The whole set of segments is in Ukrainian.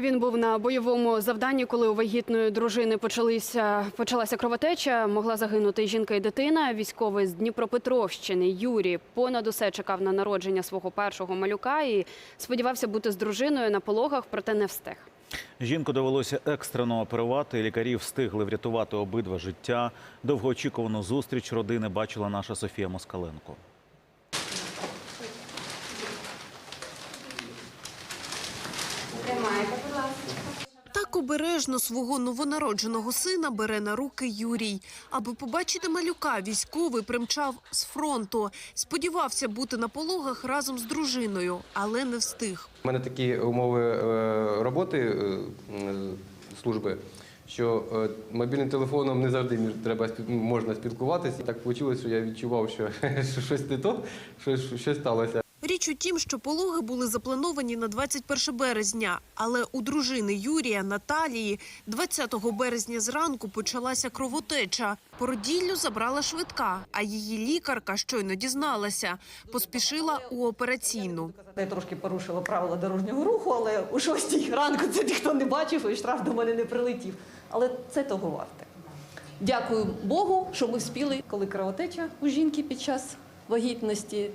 Він був на бойовому завданні, коли у вагітної дружини почалися почалася кровотеча. Могла загинути і жінка і дитина. Військовий з Дніпропетровщини Юрій понад усе чекав на народження свого першого малюка і сподівався бути з дружиною на пологах, проте не встиг. Жінку довелося екстрено оперувати. Лікарі встигли врятувати обидва життя. Довгоочікувану зустріч родини бачила наша Софія Москаленко. Так обережно свого новонародженого сина бере на руки Юрій. Аби побачити малюка, військовий примчав з фронту. Сподівався бути на пологах разом з дружиною, але не встиг. У мене такі умови е, роботи е, е, служби, що мобільним телефоном не завжди між- треба можна спілкуватися. Так вийшло, що я відчував, що щось не то, що щось сталося. У тім, що пологи були заплановані на 21 березня, але у дружини Юрія Наталії 20 березня зранку почалася кровотеча. Породіллю забрала швидка, а її лікарка щойно дізналася, поспішила у операційну. Я трошки порушила правила дорожнього руху, але у шостій ранку це ніхто не бачив і штраф до мене не прилетів. Але це того варте. Дякую Богу, що ми вспіли, коли кровотеча у жінки під час вагітності,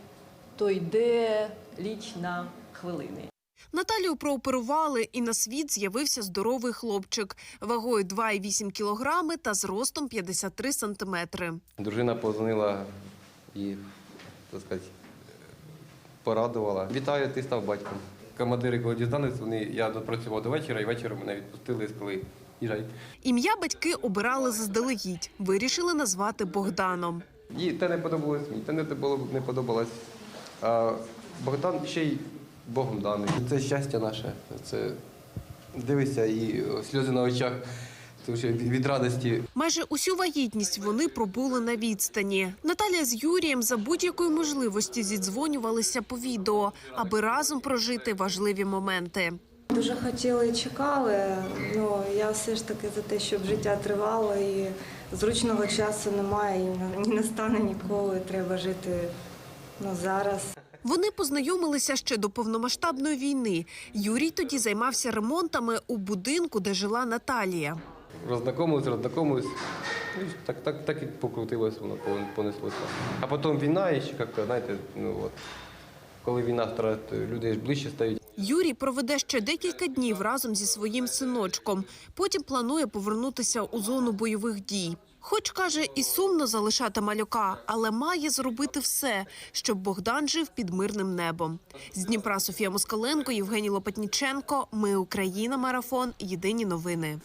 то йде ліч на хвилини. Наталію прооперували, і на світ з'явився здоровий хлопчик вагою 2,8 кілограми та зростом 53 сантиметри. Дружина позвонила і, так сказати, порадувала. Вітаю, ти став батьком. Командири, коли дізналися, вони я допрацював до вечора, і ввечері мене відпустили і сказали, їжджай. Ім'я батьки обирали заздалегідь. Вирішили назвати Богданом. Їй те не подобалось, мені те не було не подобалось. Богдан ще й Богом даний. Це щастя наше. Це дивися і сльози на очах. Тому що від радості Майже усю вагітність вони пробули на відстані. Наталя з Юрієм за будь-якої можливості зідзвонювалися по відео, аби разом прожити важливі моменти. Дуже хотіли і чекали. Ну я все ж таки за те, щоб життя тривало і зручного часу немає, і не- не настане ніколи. Треба жити ну зараз. Вони познайомилися ще до повномасштабної війни. Юрій тоді займався ремонтами у будинку, де жила Наталія. роззнакомились, роззнакомились. Так, так, так і покрутилось, воно пон- понеслося. А потім війна, і ще як-то, знаєте, ну от, коли війна то люди ж ближче стають. Юрій проведе ще декілька днів разом зі своїм синочком. Потім планує повернутися у зону бойових дій. Хоч каже, і сумно залишати малюка, але має зробити все, щоб Богдан жив під мирним небом. З Дніпра Софія Москаленко, Євгеній Лопатніченко. Ми Україна. Марафон. Єдині новини.